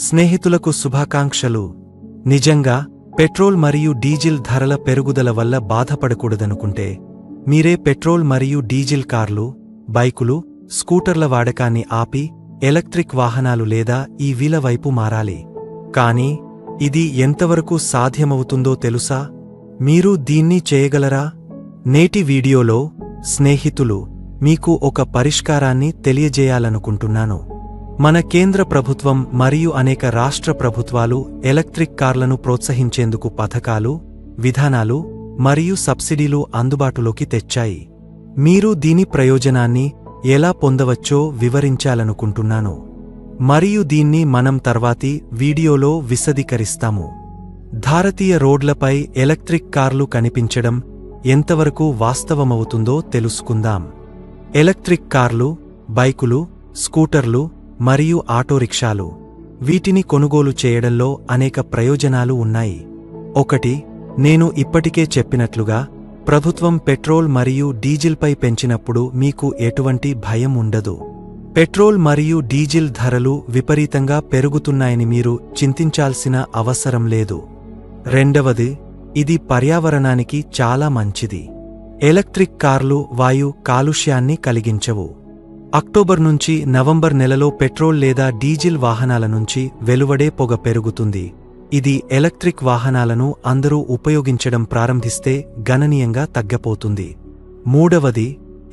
స్నేహితులకు శుభాకాంక్షలు. నిజంగా పెట్రోల్ మరియు డీజిల్ ధరల పెరుగుదల వల్ల బాధపడకూడదనుకుంటే మీరే పెట్రోల్ మరియు డీజిల్ కార్లు బైకులు స్కూటర్ల వాడకాన్ని ఆపి ఎలక్ట్రిక్ వాహనాలు లేదా ఈ వీల వైపు మారాలి. కానీ ఇది ఎంతవరకు సాధ్యమవుతుందో తెలుసా? మీరు దీన్ని చేయగలరా? నేటి వీడియోలో స్నేహితులు మీకు ఒక పరిష్కారాన్ని తెలియజేయాలనుకుంటున్నాను. మన కేంద్ర ప్రభుత్వం మరియు అనేక రాష్ట్ర ప్రభుత్వాలు ఎలక్ట్రిక్ కార్లను ప్రోత్సహించేందుకు పథకాలు విధానాలు మరియు సబ్సిడీలు అందుబాటులోకి తెచ్చాయి. మీరు దీని ప్రయోజనాన్ని ఎలా పొందవచ్చో వివరించాలనుకుంటున్నాను. మరియు దీన్ని మనం తర్వాతి వీడియోలో విశదీకరిస్తాము. భారతీయ రోడ్లపై ఎలక్ట్రిక్ కార్లు కనిపించడం ఎంతవరకు వాస్తవమవుతుందో తెలుసుకుందాం. ఎలక్ట్రిక్ కార్లు బైకులు స్కూటర్లు మరియు ఆటోరిక్షాలు. వీటిని కొనుగోలు చేయడంలో అనేక ప్రయోజనాలు ఉన్నాయి. ఒకటి నేను ఇప్పటికే చెప్పినట్లుగా ప్రభుత్వం పెట్రోల్ మరియు డీజిల్పై పెంచినప్పుడు మీకు ఎటువంటి భయం ఉండదు. పెట్రోల్ మరియు డీజిల్ ధరలు విపరీతంగా పెరుగుతున్నాయని మీరు చింతించాల్సిన అవసరం లేదు. రెండవది ఇది పర్యావరణానికి చాలా మంచిది. ఎలక్ట్రిక్ కార్లు వాయు కాలుష్యాన్ని కలిగించవు. అక్టోబర్ నుంచి నవంబర్ నెలలో పెట్రోల్ లేదా డీజిల్ వాహనాల నుంచి వెలువడే పొగ పెరుగుతుంది. ఇది ఎలక్ట్రిక్ వాహనాలను అందరూ ఉపయోగించడం ప్రారంభిస్తే గణనీయంగా తగ్గపోతుంది. మూడవది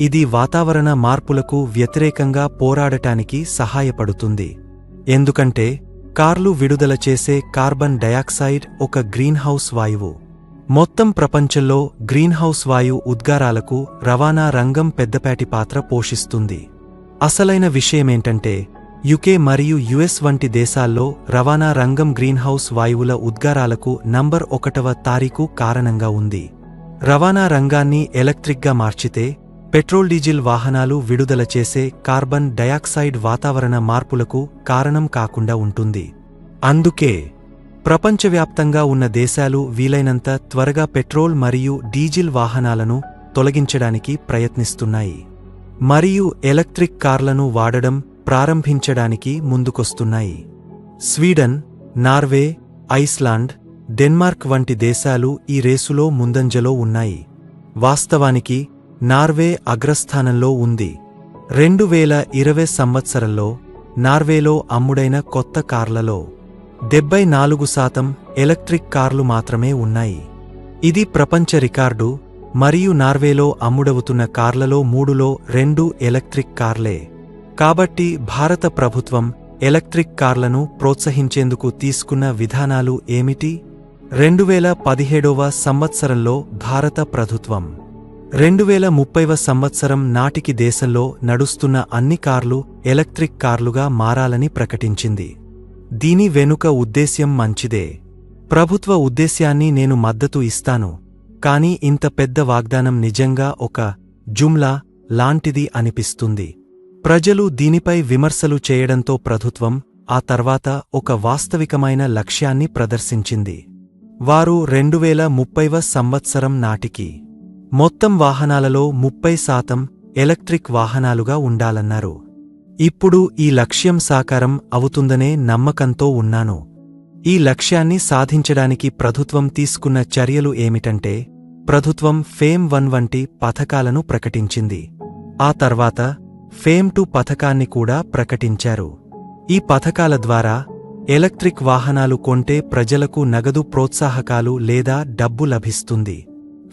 ఇది వాతావరణ మార్పులకు వ్యతిరేకంగా పోరాడటానికి సహాయపడుతుంది. ఎందుకంటే కార్లు విడుదల చేసే కార్బన్ డయాక్సైడ్ ఒక గ్రీన్హౌస్ వాయువు. మొత్తం ప్రపంచంలో గ్రీన్హౌస్ వాయు ఉద్గారాలకు రవాణా రంగం పెద్దపాటి పాత్ర పోషిస్తుంది. అసలైన విషయమేంటంటే యుకే మరియు యుఎస్ వంటి దేశాల్లో రవాణా రంగం గ్రీన్హౌస్ వాయువుల ఉద్గారాలకు నంబర్ ఒకటవ తారీఖు కారణంగా ఉంది. రవాణా రంగాన్ని ఎలక్ట్రిక్గా మార్చితే పెట్రోల్ డీజిల్ వాహనాలు విడుదల చేసే కార్బన్ డయాక్సైడ్ వాతావరణ మార్పులకు కారణం కాకుండా ఉంటుంది. అందుకే ప్రపంచవ్యాప్తంగా ఉన్న దేశాలు వీలైనంత త్వరగా పెట్రోల్ మరియు డీజిల్ వాహనాలను తొలగించడానికి ప్రయత్నిస్తున్నాయి. మరియు ఎలక్ట్రిక్ కార్లను వాడడం ప్రారంభించడానికి ముందుకొస్తున్నాయి. స్వీడన్ నార్వే ఐస్లాండ్ డెన్మార్క్ వంటి దేశాలు ఈ రేసులో ముందంజలో ఉన్నాయి. వాస్తవానికి నార్వే అగ్రస్థానంలో ఉంది. రెండు వేల ఇరవై సంవత్సరంలో నార్వేలో అమ్ముడైన కొత్త కార్లలో డెబ్బై నాలుగు శాతం ఎలక్ట్రిక్ కార్లు మాత్రమే ఉన్నాయి. ఇది ప్రపంచ రికార్డు మరియు నార్వేలో అమ్ముడవుతున్న కార్లలో మూడులో రెండు ఎలక్ట్రిక్ కార్లే. కాబట్టి భారత ప్రభుత్వం ఎలక్ట్రిక్ కార్లను ప్రోత్సహించేందుకు తీసుకున్న విధానాలు ఏమిటి? రెండువేల పదిహేడవ సంవత్సరంలో భారత ప్రభుత్వం. రెండువేల ముప్పైవ సంవత్సరం నాటికి దేశంలో నడుస్తున్న అన్ని కార్లు ఎలక్ట్రిక్ కార్లుగా మారాలని ప్రకటించింది. దీని వెనుక ఉద్దేశ్యం మంచిదే. ప్రభుత్వ ఉద్దేశ్యాన్ని నేను మద్దతు ఇస్తాను. కాని ఇంత పెద్ద వాగ్దానం నిజంగా ఒక జుమ్లా లాంటిది అనిపిస్తుంది. ప్రజలు దీనిపై విమర్శలు చేయడంతో ప్రభుత్వం ఆ తర్వాత ఒక వాస్తవికమైన లక్ష్యాన్ని ప్రదర్శించింది. వారు రెండువేల ముప్పైవ సంవత్సరం నాటికి మొత్తం వాహనాలలో ముప్పై శాతం ఎలక్ట్రిక్ వాహనాలుగా ఉండాలన్నారు. ఇప్పుడు ఈ లక్ష్యం సాకారం అవుతుందనే నమ్మకంతో ఉన్నాను. ఈ లక్ష్యాన్ని సాధించడానికి ప్రభుత్వం తీసుకున్న చర్యలు ఏమిటంటే ప్రభుత్వం ఫేమ్ వన్ వంటి పథకాలను ప్రకటించింది. ఆ తర్వాత ఫేమ్ టూ పథకాన్ని కూడా ప్రకటించారు. ఈ పథకాల ద్వారా ఎలక్ట్రిక్ వాహనాలు కొంటే ప్రజలకు నగదు ప్రోత్సాహకాలు లేదా డబ్బు లభిస్తుంది.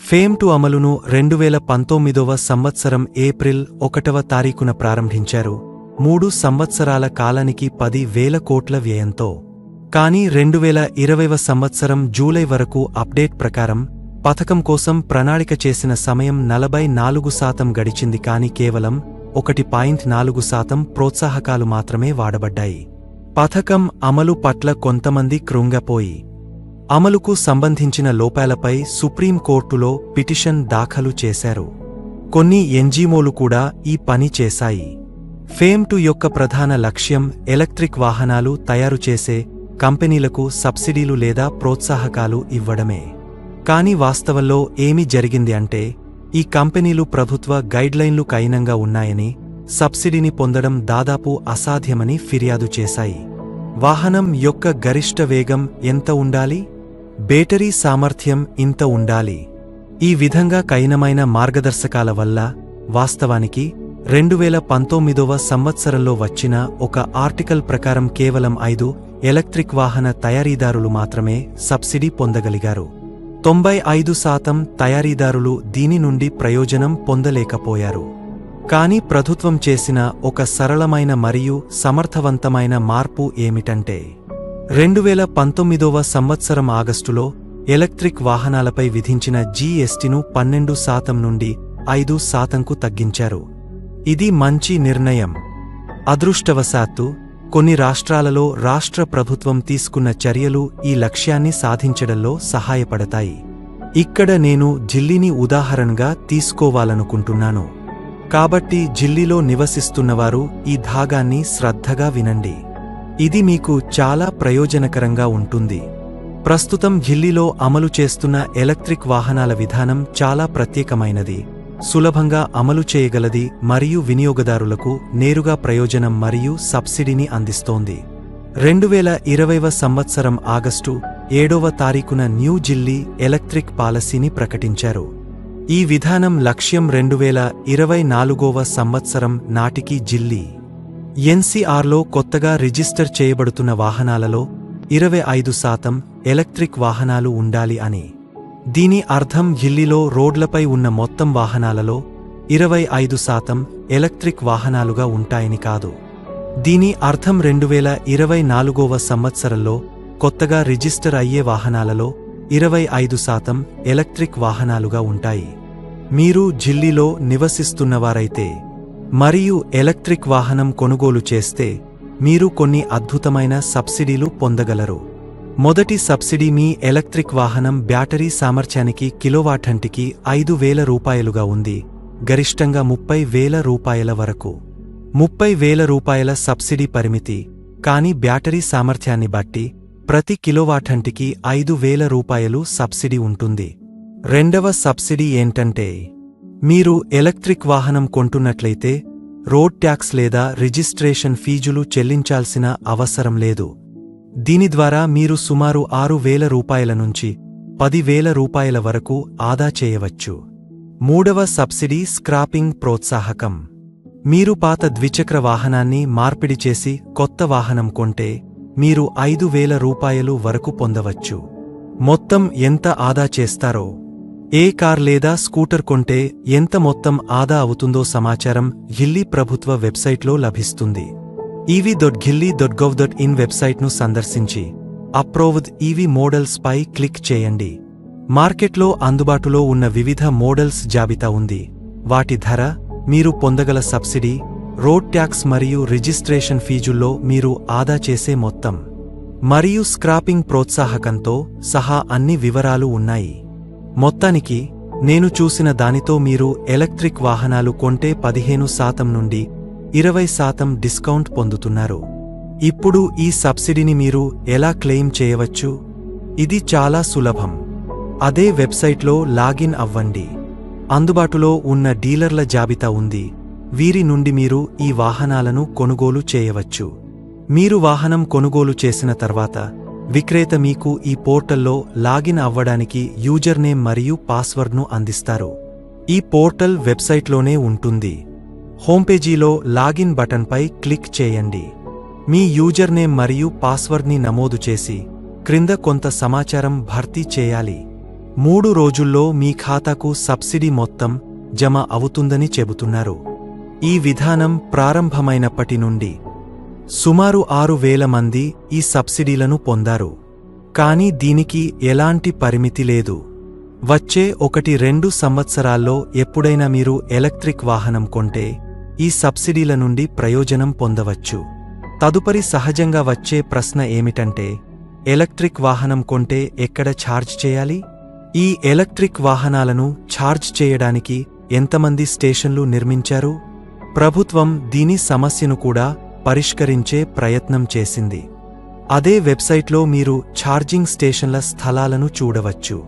ఫేమ్ టు అమలును రెండువేల పంతొమ్మిదవ సంవత్సరం ఏప్రిల్ ఒకటవ తారీఖున ప్రారంభించారు. మూడు సంవత్సరాల కాలానికి పది వేల కోట్ల వ్యయంతో. కానీ రెండువేల ఇరవైవ సంవత్సరం జూలై వరకు అప్డేట్ ప్రకారం పథకం కోసం ప్రణాళిక చేసిన సమయం నలభై నాలుగు శాతం గడిచింది కాని కేవలం ఒకటి పాయింట్ నాలుగు శాతం ప్రోత్సాహకాలు మాత్రమే వాడబడ్డాయి. పథకం అమలు పట్ల కొంతమంది కృంగపోయి అమలుకు సంబంధించిన లోపాలపై సుప్రీంకోర్టులో పిటిషన్ దాఖలు చేశారు. కొన్ని ఎన్జీఓలు కూడా ఈ పని చేశాయి. ఫేమ్ టు యొక్క ప్రధాన లక్ష్యం ఎలక్ట్రిక్ వాహనాలు తయారు చేసే కంపెనీలకు సబ్సిడీలు లేదా ప్రోత్సాహకాలు ఇవ్వడమే. కాని వాస్తవంలో ఏమి జరిగింది అంటే ఈ కంపెనీలు ప్రభుత్వ గైడ్లైన్లు కైనంగా ఉన్నాయని సబ్సిడీని పొందడం దాదాపు అసాధ్యమని ఫిర్యాదు చేశాయి. వాహనం యొక్క గరిష్ట వేగం ఎంత ఉండాలి? బ్యాటరీ సామర్థ్యం ఇంత ఉండాలి? ఈ విధంగా కైనమైన మార్గదర్శకాల వల్ల వాస్తవానికి రెండు వేల పంతొమ్మిదవ సంవత్సరంలో వచ్చిన ఒక ఆర్టికల్ ప్రకారం కేవలం ఐదు ఎలక్ట్రిక్ వాహన తయారీదారులు మాత్రమే సబ్సిడీ పొందగలిగారు. తొంభై ఐదు శాతం తయారీదారులు దీని నుండి ప్రయోజనం పొందలేకపోయారు. కానీ ప్రభుత్వం చేసిన ఒక సరళమైన మరియు సమర్థవంతమైన మార్పు ఏమిటంటే రెండు వేల పంతొమ్మిదవ సంవత్సరం ఆగస్టులో ఎలక్ట్రిక్ వాహనాలపై విధించిన జీఎస్టీను పన్నెండు శాతం నుండి ఐదు శాతంకు తగ్గించారు. ఇది మంచి నిర్ణయం. అదృష్టవశాత్తు కొన్ని రాష్ట్రాలలో రాష్ట్ర ప్రభుత్వం తీసుకున్న చర్యలు ఈ లక్ష్యాన్ని సాధించడంలో సహాయపడతాయి. ఇక్కడ నేను ఢిల్లీని ఉదాహరణగా తీసుకోవాలనుకుంటున్నాను. కాబట్టి ఢిల్లీలో నివసిస్తున్నవారు ఈ భాగాన్ని శ్రద్ధగా వినండి. ఇది మీకు చాలా ప్రయోజనకరంగా ఉంటుంది. ప్రస్తుతం ఢిల్లీలో అమలు చేస్తున్న ఎలక్ట్రిక్ వాహనాల విధానం చాలా ప్రత్యేకమైనది. సులభంగా అమలు చేయగలది మరియు వినియోగదారులకు నేరుగా ప్రయోజనం మరియు సబ్సిడీని అందిస్తోంది. రెండు వేల ఇరవైవ సంవత్సరం ఆగస్టు ఏడవ తారీఖున న్యూఢిల్లీ ఎలక్ట్రిక్ పాలసీని ప్రకటించారు. ఈ విధానం లక్ష్యం రెండు వేల ఇరవై నాలుగవ సంవత్సరం నాటికి జిల్లీ ఎన్సీఆర్లో కొత్తగా రిజిస్టర్ చేయబడుతున్న వాహనాలలో ఇరవై ఐదు శాతం ఎలక్ట్రిక్ వాహనాలు ఉండాలి అని దీని అర్థం ఢిల్లీలో రోడ్లపై ఉన్న మొత్తం వాహనాలలో ఇరవై ఐదు శాతం ఎలక్ట్రిక్ వాహనాలుగా ఉంటాయని కాదు. దీని అర్థం రెండు వేల ఇరవై నాలుగవ సంవత్సరంలో కొత్తగా రిజిస్టర్ అయ్యే వాహనాలలో ఇరవై ఐదు శాతం ఎలక్ట్రిక్ వాహనాలుగా ఉంటాయి. మీరు ఢిల్లీలో నివసిస్తున్నవారైతే మరియు ఎలక్ట్రిక్ వాహనం కొనుగోలు చేస్తే మీరు కొన్ని అద్భుతమైన సబ్సిడీలు పొందగలరు. మొదటి సబ్సిడీ మీ ఎలక్ట్రిక్ వాహనం బ్యాటరీ సామర్థ్యానికి కిలోవాటంటికి ఐదు వేల రూపాయలుగా ఉంది. గరిష్టంగా ముప్పై వేల రూపాయల వరకు. ముప్పై వేల రూపాయల సబ్సిడీ పరిమితి. కానీ బ్యాటరీ సామర్థ్యాన్ని బట్టి ప్రతి కిలోవాటంటికి ఐదు వేల రూపాయలు సబ్సిడీ ఉంటుంది. రెండవ సబ్సిడీ ఏంటంటే మీరు ఎలక్ట్రిక్ వాహనం కొంటున్నట్లయితే రోడ్ ట్యాక్స్ లేదా రిజిస్ట్రేషన్ ఫీజులు చెల్లించాల్సిన అవసరం లేదు. దీని ద్వారా మీరు సుమారు ఆరు వేల రూపాయల నుంచి పదివేల రూపాయల వరకు ఆదా చేయవచ్చు. మూడవ సబ్సిడీ స్క్రాపింగ్ ప్రోత్సాహకం. మీరు పాత ద్విచక్ర వాహనాన్ని మార్పిడి చేసి కొత్త వాహనం కొంటే మీరు ఐదు వేల రూపాయలు వరకు పొందవచ్చు. మొత్తం ఎంత ఆదా చేస్తారో? ఏ కార్ లేదా స్కూటర్ కొంటే ఎంత మొత్తం ఆదా అవుతుందో సమాచారం ఢిల్లీ ప్రభుత్వ వెబ్సైట్లో లభిస్తుంది. EV dot Delhi dot gov dot in వెబ్సైట్ను సందర్శించి అప్రోవ్డ్ ఈవీ మోడల్స్ పై క్లిక్ చేయండి. మార్కెట్లో అందుబాటులో ఉన్న వివిధ మోడల్స్ జాబితా ఉంది. వాటి ధర మీరు పొందగల సబ్సిడీ రోడ్ ట్యాక్స్ మరియు రిజిస్ట్రేషన్ ఫీజుల్లో మీరు ఆదా చేసే మొత్తం మరియు స్క్రాపింగ్ ప్రోత్సాహకంతో సహా అన్ని వివరాలు ఉన్నాయి. మొత్తానికి నేను చూసిన దానితో మీరు ఎలక్ట్రిక్ వాహనాలు కొంటే పదిహేను శాతం నుండి ఇరవై శాతం డిస్కౌంట్ పొందుతున్నారు. ఇప్పుడు ఈ సబ్సిడీని మీరు ఎలా క్లెయిమ్ చేయవచ్చు? ఇది చాలా సులభం. అదే వెబ్సైట్లో లాగిన్ అవ్వండి. అందుబాటులో ఉన్న డీలర్ల జాబితా ఉంది. వీరి నుండి మీరు ఈ వాహనాలను కొనుగోలు చేయవచ్చు. మీరు వాహనం కొనుగోలు చేసిన తర్వాత విక్రేత మీకు ఈ పోర్టల్లో లాగిన్ అవ్వడానికి యూజర్ నేమ్ మరియు పాస్వర్డ్ను అందిస్తారు. ఈ పోర్టల్ వెబ్సైట్లోనే ఉంటుంది. హోంపేజీలో లాగిన్ బటన్పై క్లిక్ చేయండి. మీ యూజర్ నేమ్ మరియు పాస్వర్డ్ని నమోదు చేసి క్రింద కొంత సమాచారం భర్తీ చేయాలి. మూడు రోజుల్లో మీ ఖాతాకు సబ్సిడీ మొత్తం జమ అవుతుందని చెబుతున్నారు. ఈ విధానం ప్రారంభమైనప్పటి నుండి సుమారు ఆరు వేల మంది ఈ సబ్సిడీలను పొందారు. కానీ దీనికి ఎలాంటి పరిమితి లేదు. వచ్చే ఒకటి రెండు సంవత్సరాల్లో ఎప్పుడైనా మీరు ఎలక్ట్రిక్ వాహనం కొంటే ఈ సబ్సిడీల నుండి ప్రయోజనం పొందవచ్చు. తదుపరి సహజంగా వచ్చే ప్రశ్న ఏమిటంటే ఎలక్ట్రిక్ వాహనం కొంటే ఎక్కడ ఛార్జ్ చేయాలి? ఈ ఎలక్ట్రిక్ వాహనాలను ఛార్జ్ చేయడానికి ఎంతమంది స్టేషన్లు నిర్మించారు? ప్రభుత్వం దీని సమస్యను కూడా పరిష్కరించే ప్రయత్నం చేసింది. అదే వెబ్సైట్లో మీరు ఛార్జింగ్ స్టేషన్ల స్థలాలను చూడవచ్చు.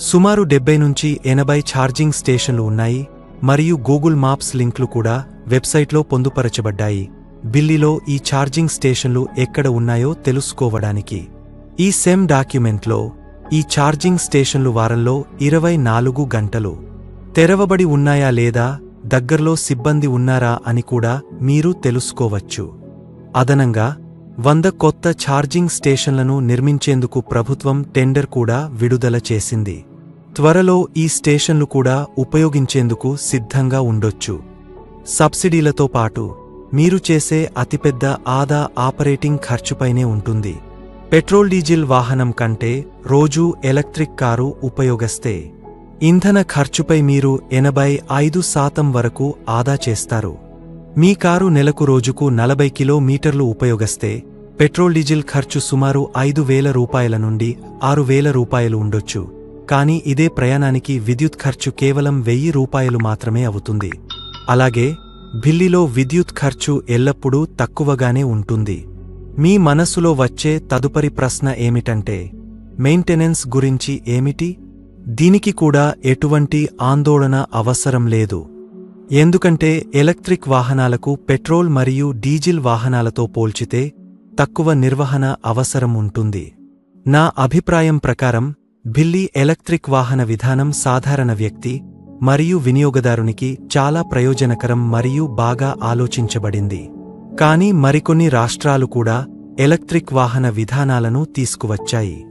సుమారు డెబ్బై నుంచి ఎనభై ఛార్జింగ్ స్టేషన్లు ఉన్నాయి మరియు గూగుల్ మాప్స్ లింక్లు కూడా వెబ్సైట్లో పొందుపరచబడ్డాయి. బిల్లిలో ఈ ఛార్జింగ్ స్టేషన్లు ఎక్కడ ఉన్నాయో తెలుసుకోవడానికి. ఈ సెమ్ డాక్యుమెంట్లో ఈ ఛార్జింగ్ స్టేషన్లు వారంలో ఇరవై నాలుగు గంటలు. తెరవబడి ఉన్నాయా లేదా దగ్గర్లో సిబ్బంది ఉన్నారా అని కూడా మీరు తెలుసుకోవచ్చు. అదనంగా వంద కొత్త ఛార్జింగ్ స్టేషన్లను నిర్మించేందుకు ప్రభుత్వం టెండర్ కూడా విడుదల చేసింది. త్వరలో ఈ స్టేషన్లు కూడా ఉపయోగించేందుకు సిద్ధంగా ఉండొచ్చు. సబ్సిడీలతో పాటు మీరు చేసే అతిపెద్ద ఆదా ఆపరేటింగ్ ఖర్చుపైనే ఉంటుంది. పెట్రోల్ డీజిల్ వాహనం కంటే రోజూ ఎలక్ట్రిక్ కారు ఉపయోగిస్తే ఇంధన ఖర్చుపై మీరు ఎనభై ఐదు శాతం వరకు ఆదా చేస్తారు. మీ కారు నెలకు రోజుకు నలభై కిలోమీటర్లు ఉపయోగిస్తే పెట్రోల్ డీజిల్ ఖర్చు సుమారు ఐదు వేల రూపాయల నుండి ఆరు వేల రూపాయలు ఉండొచ్చు. కానీ ఇదే ప్రయాణానికి విద్యుత్ ఖర్చు కేవలం వెయ్యి రూపాయలు మాత్రమే అవుతుంది. అలాగే బిల్లిలో విద్యుత్ ఖర్చు ఎల్లప్పుడూ తక్కువగానే ఉంటుంది. మీ మనస్సులో వచ్చే తదుపరి ప్రశ్న ఏమిటంటే మెయింటెనెన్స్ గురించి ఏమిటి? దీనికి కూడా ఎటువంటి ఆందోళన అవసరం లేదు. ఎందుకంటే ఎలక్ట్రిక్ వాహనాలకు పెట్రోల్ మరియు డీజిల్ వాహనాలతో పోల్చితే తక్కువ నిర్వహణ అవసరం ఉంటుంది. నా అభిప్రాయం ప్రకారం బిల్లీ ఎలక్ట్రిక్ వాహన విధానం సాధారణ వ్యక్తి మరియు వినియోగదారునికి చాలా ప్రయోజనకరం మరియు బాగా ఆలోచించబడింది. కానీ మరికొన్ని రాష్ట్రాలు కూడా ఎలక్ట్రిక్ వాహన విధానాలను తీసుకువచ్చాయి.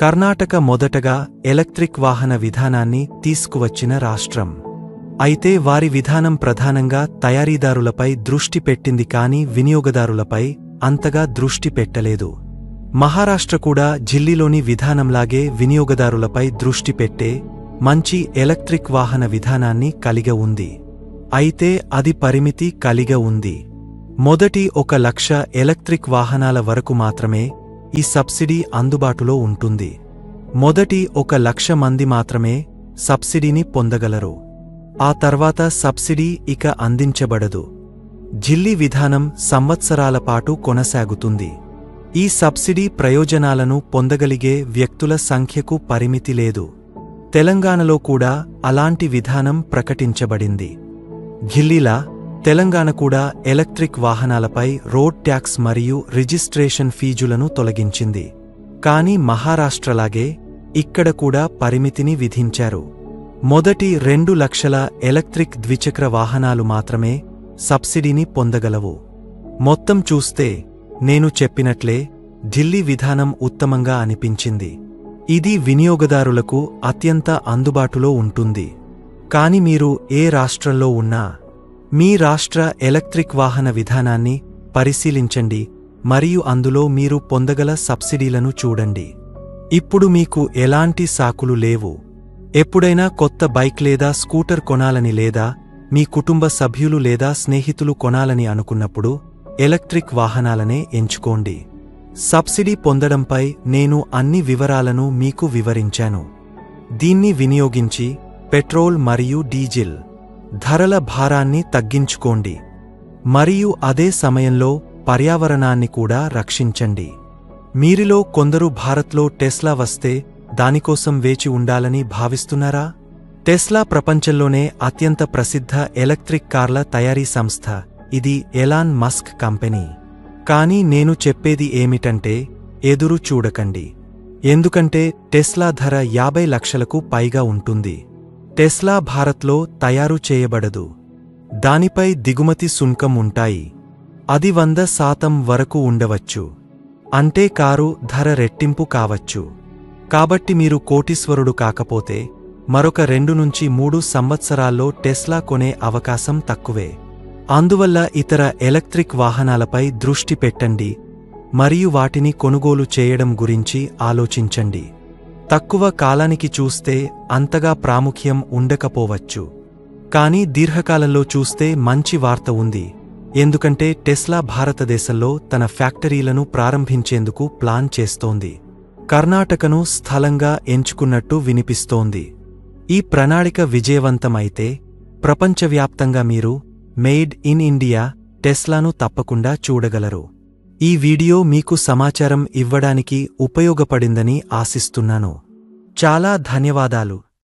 కర్ణాటక మొదటగా ఎలక్ట్రిక్ వాహన విధానాన్ని తీసుకువచ్చిన రాష్ట్రం. అయితే వారి విధానం ప్రధానంగా తయారీదారులపై దృష్టి పెట్టింది కాని వినియోగదారులపై అంతగా దృష్టి పెట్టలేదు. మహారాష్ట్ర కూడా జిల్లీలోని విధానంలాగే వినియోగదారులపై దృష్టి పెట్టే మంచి ఎలక్ట్రిక్ వాహన విధానాన్ని కలిగ ఉంది. అయితే అది పరిమితి కలిగ ఉంది. మొదటి ఒక లక్ష ఎలక్ట్రిక్ వాహనాల వరకు మాత్రమే ఈ సబ్సిడీ అందుబాటులో ఉంటుంది. మొదటి ఒక లక్ష మంది మాత్రమే సబ్సిడీని పొందగలరు. ఆ తర్వాత సబ్సిడీ ఇక అందించబడదు. జిల్లీ విధానం సంవత్సరాల పాటు కొనసాగుతుంది. ఈ సబ్సిడీ ప్రయోజనాలను పొందగలిగే వ్యక్తుల సంఖ్యకు పరిమితి లేదు. తెలంగాణలో కూడా అలాంటి విధానం ప్రకటించబడింది. ఢిల్లీలా తెలంగాణ కూడా ఎలక్ట్రిక్ వాహనాలపై రోడ్ ట్యాక్స్ మరియు రిజిస్ట్రేషన్ ఫీజులను తొలగించింది. కానీ మహారాష్ట్రలాగే ఇక్కడ కూడా పరిమితిని విధించారు. మొదటి రెండు లక్షల ఎలక్ట్రిక్ ద్విచక్ర వాహనాలు మాత్రమే సబ్సిడీని పొందగలవు. మొత్తం చూస్తే నేను చెప్పినట్లే ఢిల్లీ విధానం ఉత్తమంగా అనిపించింది. ఇది వినియోగదారులకు అత్యంత అందుబాటులో ఉంటుంది. కాని మీరు ఏ రాష్ట్రంలో ఉన్నా మీ రాష్ట్ర ఎలక్ట్రిక్ వాహన విధానాన్ని పరిశీలించండి మరియు అందులో మీరు పొందగల సబ్సిడీలను చూడండి. ఇప్పుడు మీకు ఎలాంటి సాకులు లేవు. ఎప్పుడైనా కొత్త బైక్ లేదా స్కూటర్ కొనాలని లేదా మీ కుటుంబ సభ్యులు లేదా స్నేహితులు కొనాలని అనుకున్నప్పుడు ఎలక్ట్రిక్ వాహనాలనే ఎంచుకోండి. సబ్సిడీ పొందడంపై నేను అన్ని వివరాలను మీకు వివరించాను. దీన్ని వినియోగించి పెట్రోల్ మరియు డీజిల్ ధరల భారాన్ని తగ్గించుకోండి. మరియు అదే సమయంలో పర్యావరణాన్ని కూడా రక్షించండి. మీరిలో కొందరు భారత్లో టెస్లా వస్తే దానికోసం వేచి ఉండాలని భావిస్తున్నారా? టెస్లా ప్రపంచంలోనే అత్యంత ప్రసిద్ధ ఎలక్ట్రిక్ కార్ల తయారీ సంస్థ. ఇది ఎలాన్ మస్క్ కంపెనీ. కానీ నేను చెప్పేది ఏమిటంటే ఎదురు చూడకండి. ఎందుకంటే టెస్లా ధర యాభై లక్షలకు పైగా ఉంటుంది. టెస్లా భారత్లో తయారు చేయబడదు. దానిపై దిగుమతి సుంకం ఉంటాయి. అది వంద శాతం వరకు ఉండవచ్చు. అంటే కారు ధర రెట్టింపు కావచ్చు. కాబట్టి మీరు కోటీశ్వరుడు కాకపోతే మరొక రెండు నుంచి మూడు సంవత్సరాల్లో టెస్లా కొనే అవకాశం తక్కువే. అందువల్ల ఇతర ఎలక్ట్రిక్ వాహనాలపై దృష్టి పెట్టండి మరియు వాటిని కొనుగోలు చేయడం గురించి ఆలోచించండి. తక్కువ కాలానికి చూస్తే అంతగా ప్రాముఖ్యం ఉండకపోవచ్చు. కానీ దీర్ఘకాలంలో చూస్తే మంచి వార్త ఉంది. ఎందుకంటే టెస్లా భారతదేశంలో తన ఫ్యాక్టరీలను ప్రారంభించేందుకు ప్లాన్ చేస్తోంది. కర్ణాటకను స్థలంగా ఎంచుకున్నట్టు వినిపిస్తోంది. ఈ ప్రణాళిక విజయవంతమైతే ప్రపంచవ్యాప్తంగా మీరు మెయిడ్ ఇన్ ఇండియా టెస్లాను తప్పకుండా చూడగలరు. ఈ వీడియో మీకు సమాచారం ఇవ్వడానికి ఉపయోగపడిందని ఆశిస్తున్నాను. చాలా ధన్యవాదాలు.